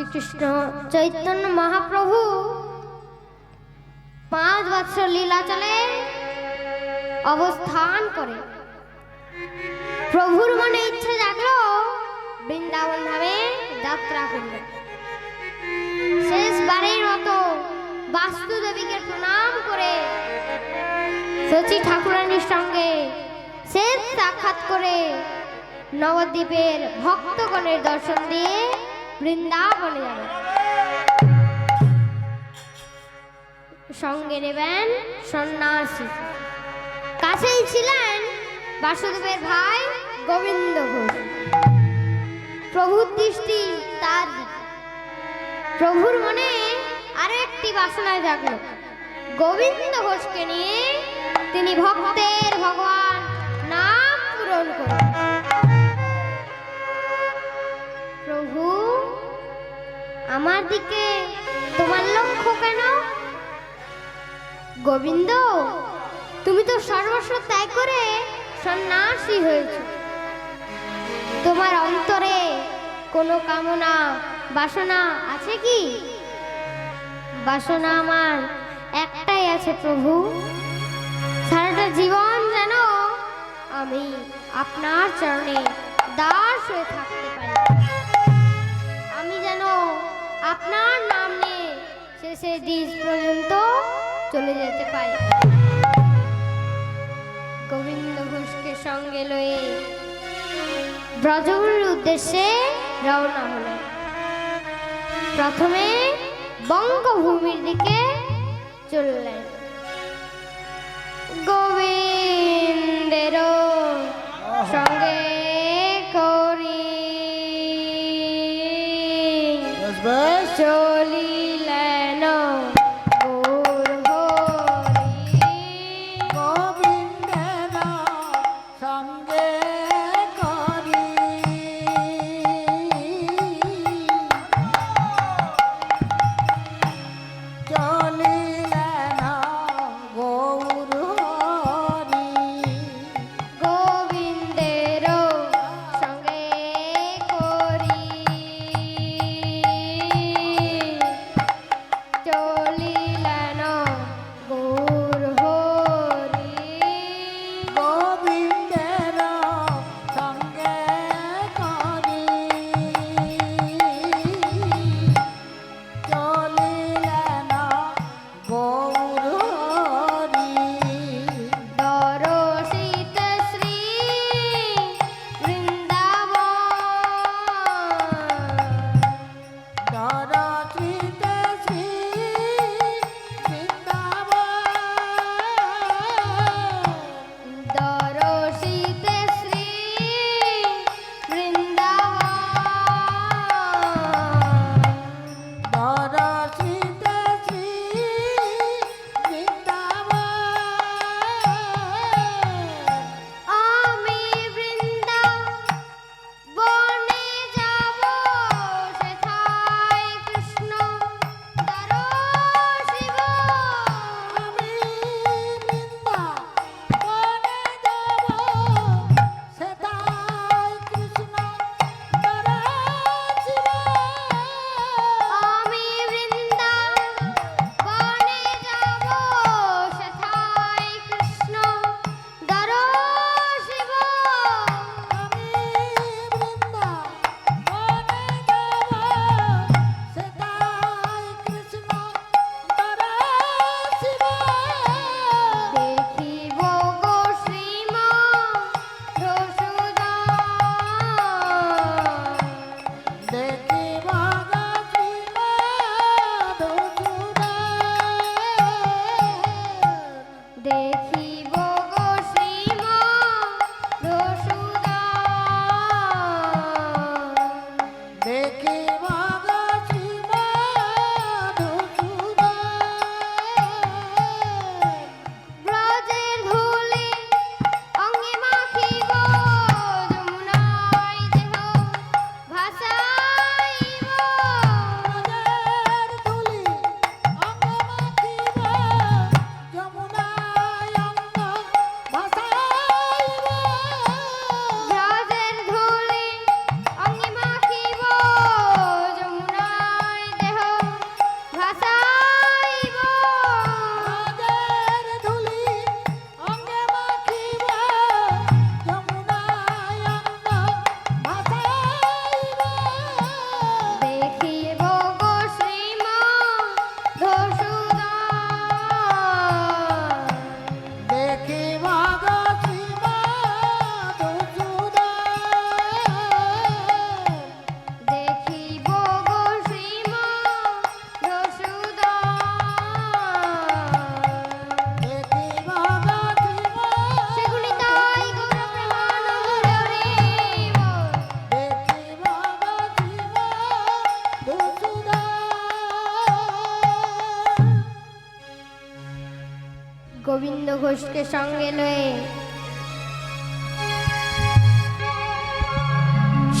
শ্রীকৃষ্ণ চৈতন্য মহাপ্রভু। পাঁচ বৎসর লীলাচলে অবস্থান করে। প্রভুর মনে ইচ্ছে জাগলো বৃন্দাবন ধামে যাত্রা করবে। শেষবারের মতো বাস্তুদেবীকে প্রণাম করে শচী ঠাকুরানীর সঙ্গে শেষ সাক্ষাৎ করে নবদ্বীপের ভক্তগণের দর্শন দিয়ে বৃন্দাবনে যাবে। সঙ্গে নেবেন সন্ন্যাসী। কাছেই ছিলেন বাসুদেবের ভাই গোবিন্দ ঘোষ প্রভুর দৃষ্টি তার প্রভুর মনে আরও একটি বাসনা জাগলো। গোবিন্দ ঘোষকে নিয়ে তিনি ভক্তের ভগবান নাম পূরণ করুন আমার দিকে তোমার লক্ষ্য কেন? গোবিন্দ, তুমি তো সর্বস্ব ত্যাগ করে সন্ন্যাসী হয়েছ। তোমার অন্তরে কোনো কামনা, বাসনা আছে কি? বাসনা আমার একটাই আছে প্রভু। সারাটা জীবন যেন আমি আপনার চরণে দাস হয়ে থাকতে আপনার নাম নিয়ে শেষে দিন পর্যন্ত চলে যেতে পারে। গোবিন্দ ঘোষকে সঙ্গে লয়ে ব্রজগুলির উদ্দেশ্যে রওনা হলো প্রথমে বঙ্গভূমির দিকে চললেন। গোবিন্দের mucho.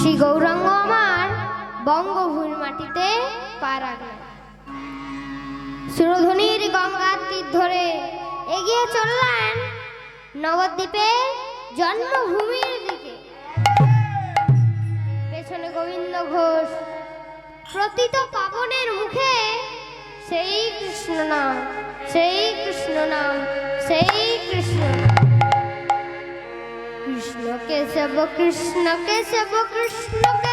সেই গৌরাঙ্গ আমার বঙ্গভূমির মাটিতে পারা রাখলেন। সুরধনির গঙ্গার তীর ধরে এগিয়ে চললেন নবদ্বীপে জন্মভূমির দিকে। পেছনে গোবিন্দ ঘোষ, প্রতিত পাবনের মুখে সেই কৃষ্ণ নাম, সেই কৃষ্ণ নাম, সেই কৃষ্ণ कृष्ण केशव कृष्ण केशव कृष्ण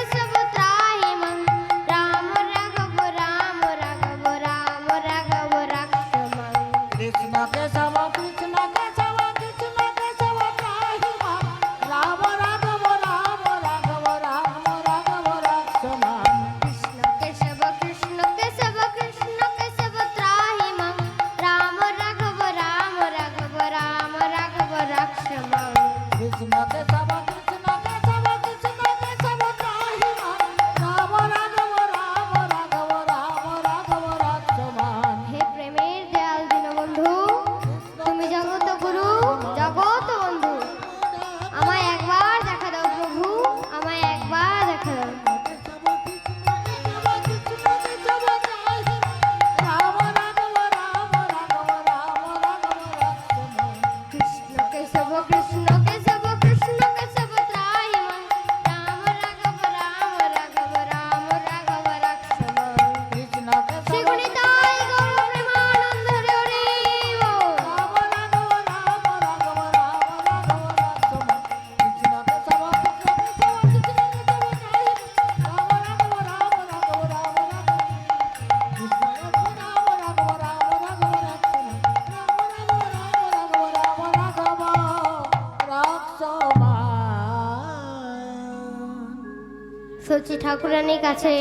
গেছে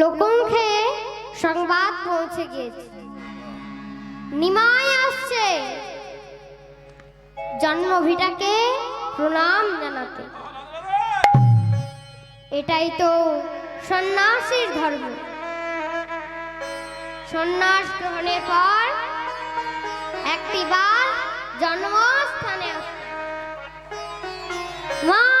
লোকমুখে সংবাদ পৌঁছে গিয়েছে। নিমায় আসছে। জন্মভিটাকে প্রণাম জানাতে। এটাই তো সন্ন্যাসীর ধর্ম। সন্ন্যাস গ্রহণের পর একটি বার জন্মস্থানে মা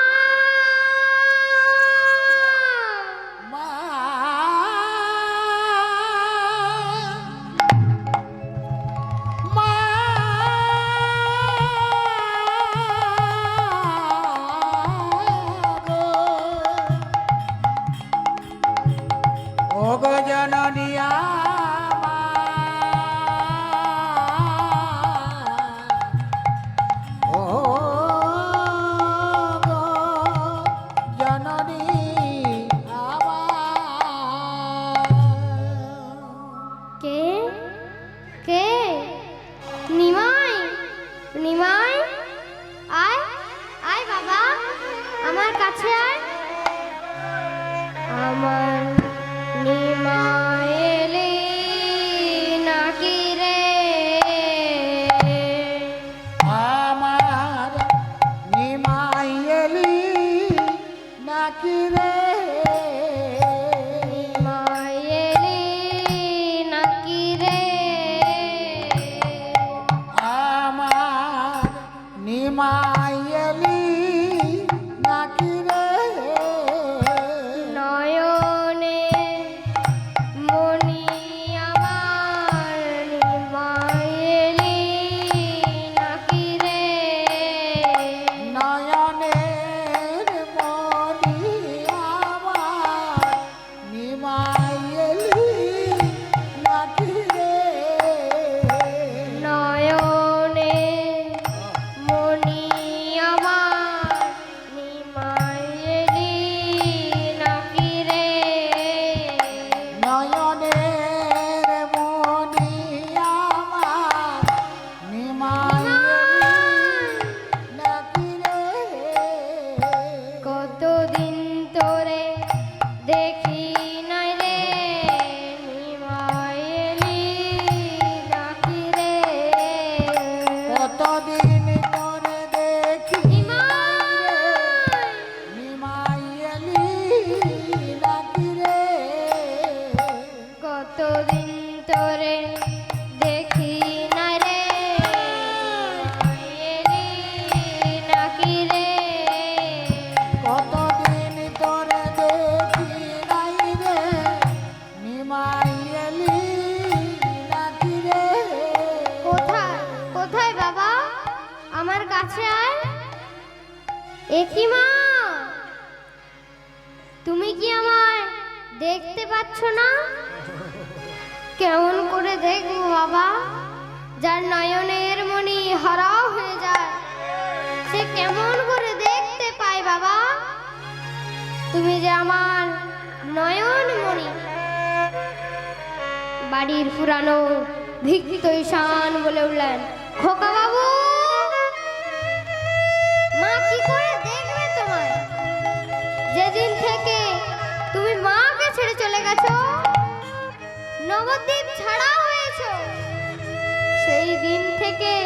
থেকে।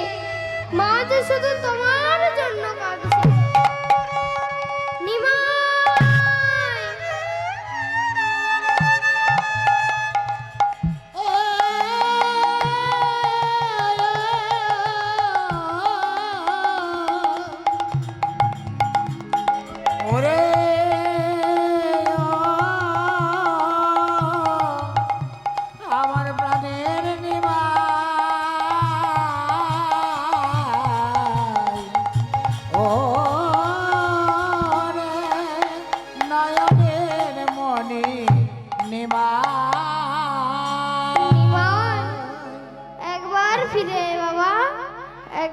মা যে শুধু তোমার জন্য কাঁদছে।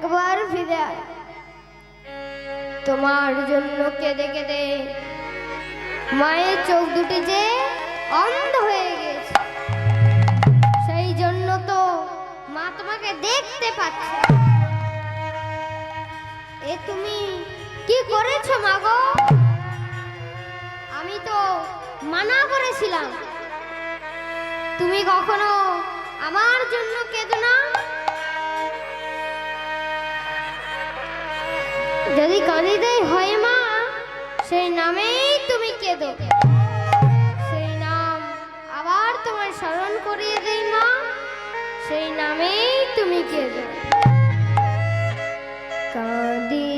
একবার ফিরে তোমার জন্য কেঁদে কেঁদে মায়ের চোখ দুটি যে অন্ধ হয়ে গেছে। সেই জন্য তো মা তোমাকে দেখতে পাচ্ছে এ তুমি কি করেছ মা গো? আমি তো মানা করেছিলাম। তুমি কখনো আমার জন্য কেঁদো না? যদি কালিদাই হয় মা, সেই নামেই তুমি কেঁদো। সেই নাম আবার তোমার স্মরণ করিয়ে দেই মা, সেই নামেই তুমি কেঁদো। কাঁদি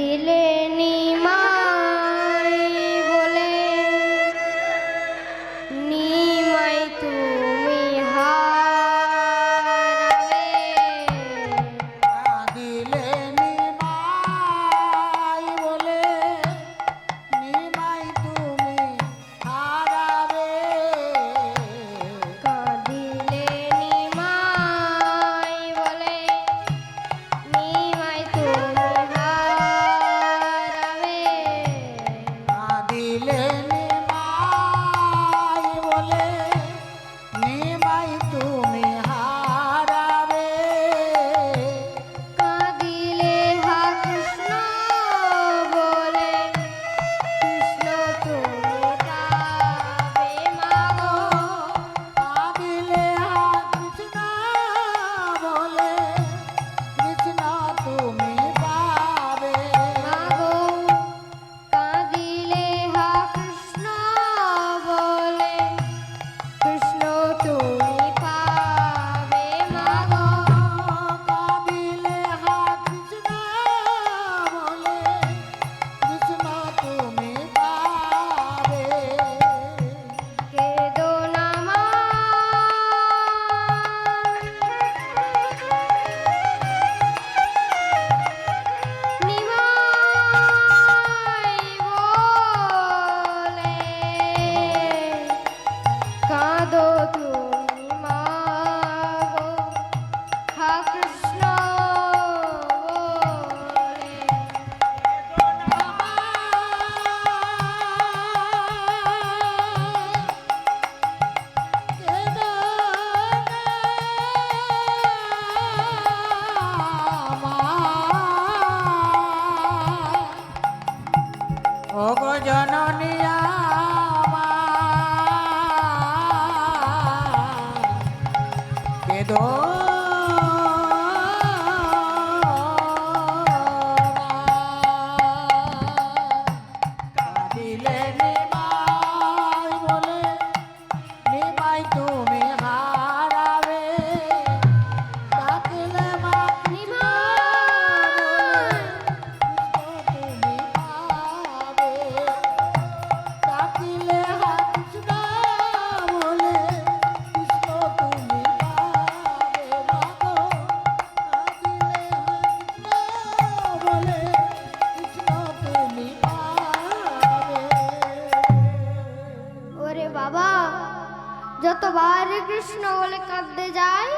যতবার কৃষ্ণ বলে কাঁদতে যাই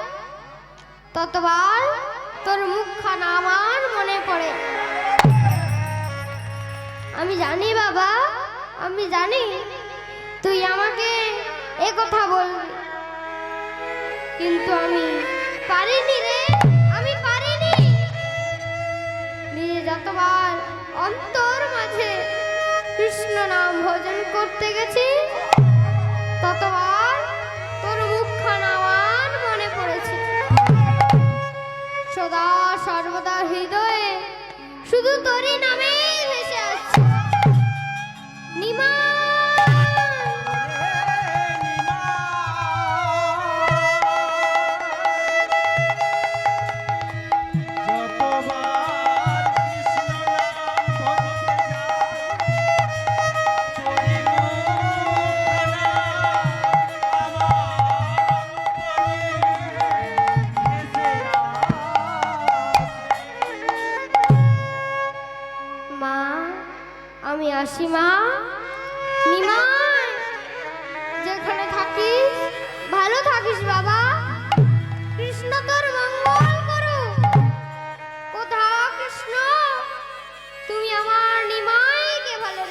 ততবার তোর মুখখানা আমার মনে পড়ে। আমি জানি বাবা, আমি জানি তুই আমাকে এ কথা বলবি। কিন্তু আমি পারিনি রে, আমি পারিনি। নিজে যতবার অন্তর মাঝে। কৃষ্ণ নাম ভজন করতে গেছি। ততবার তোর মুখখানা আমার মনে পড়েছে। সদা সর্বদা হৃদয়ে শুধু তোরই নামে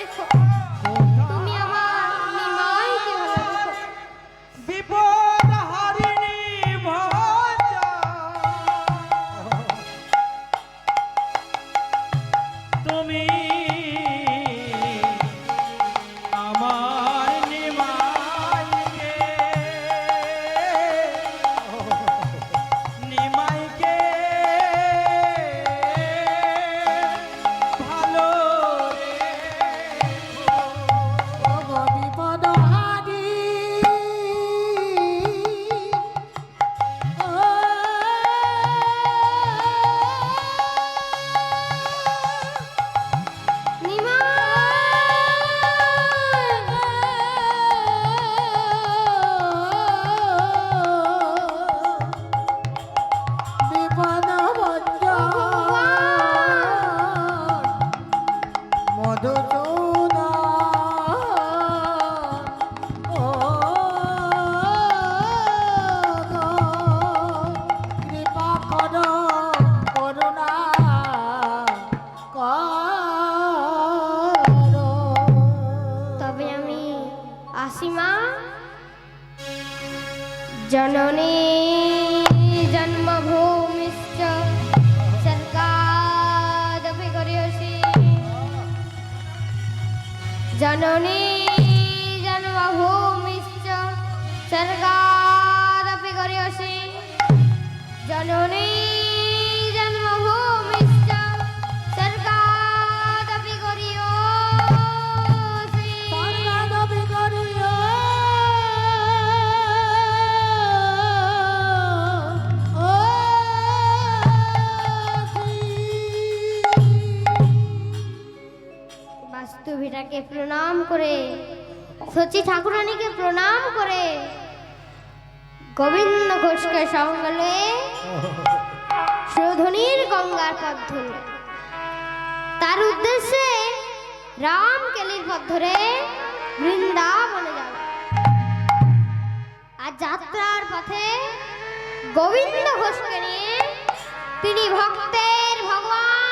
দেখো করে সচি ঠাকুরানীকে প্রণাম করে। গোবিন্দ ঘোষকে সঙ্গলে সুধনির গঙ্গার পথ ধরল তার উদ্দেশ্যে রাম কেলির পথ ধরে বৃন্দাবনে যাবে। আর যাত্রার পথে গোবিন্দ ঘোষকে নিয়ে তিনি ভক্তের ভগবান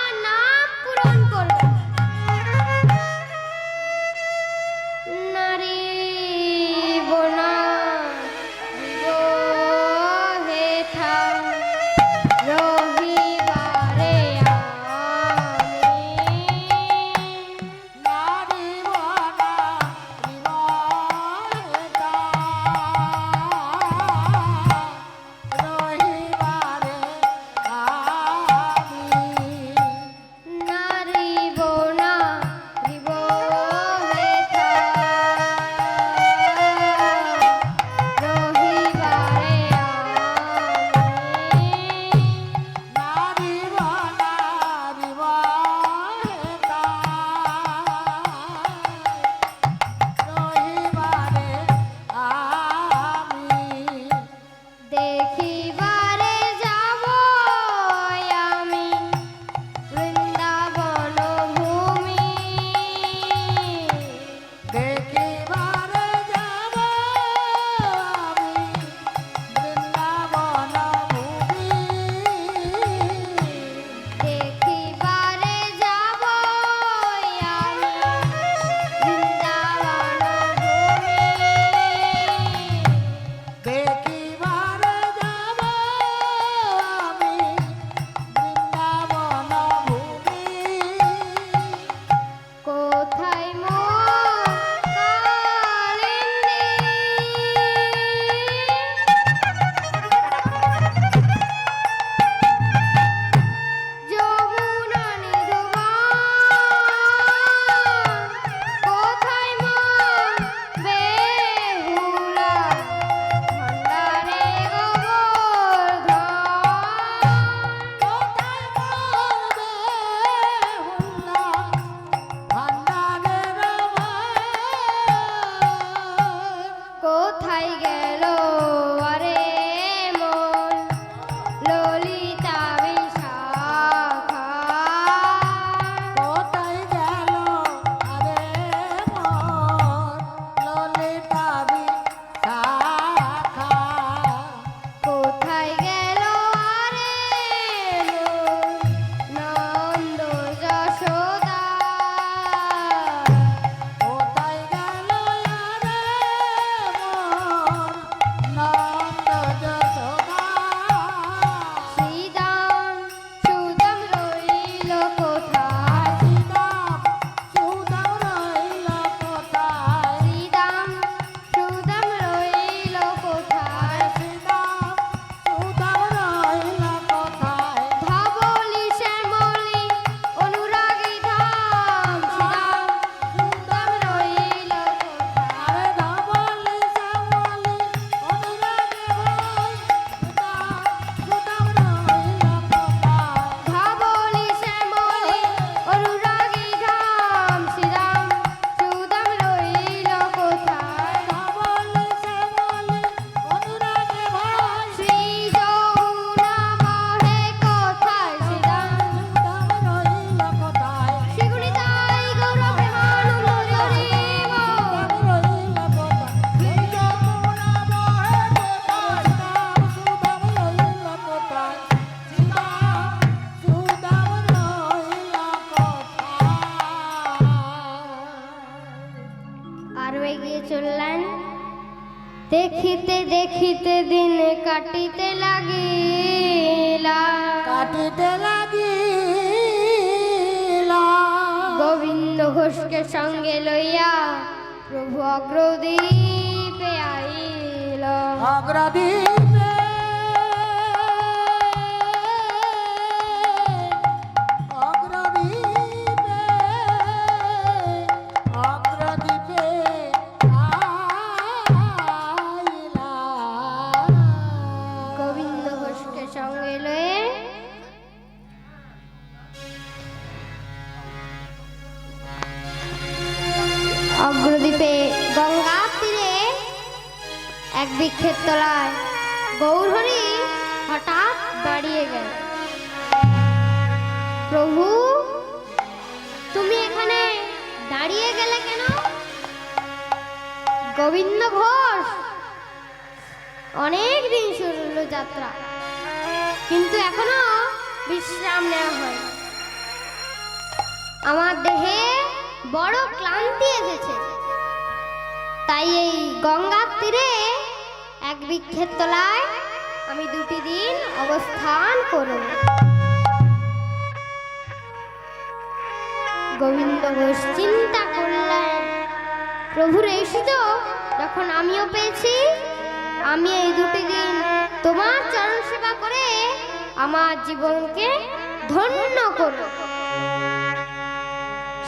বৃক্ষের তলায় আমি দুটি দিন অবস্থান করব। গোবিন্দ ঘোষ চিন্তা করলেন প্রভুর এই সুযোগ যখন আমিও পেয়েছি, আমি এই দুটি দিন তোমার চরণ সেবা করে আমার জীবনকে ধন্য করব।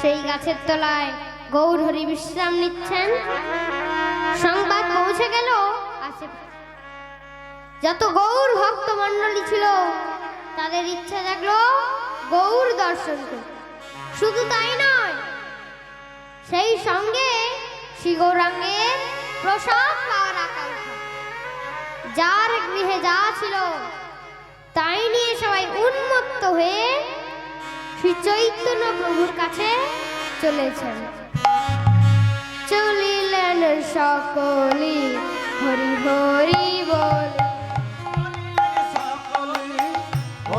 সেই গাছের তলায় গৌর হরি বিশ্রাম নিচ্ছেন। সংবাদ পৌঁছে গেল যত গৌর ভক্ত মণ্ডলী ছিল, তাদের ইচ্ছা জাগলো গৌর দর্শন করতে। শুধু তাই নয়, সেই সঙ্গে শ্রী গৌরাঙ্গের প্রসাদ পাওয়ার আকাঙ্ক্ষা। যার গৃহে যা ছিল, তাই নিয়ে সবাই উন্মত্ত হয়ে শ্রী চৈতন্য প্রভুর কাছে চলেছেন। চলিলেন সকলি, হরি হরি বল।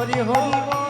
হরি হরি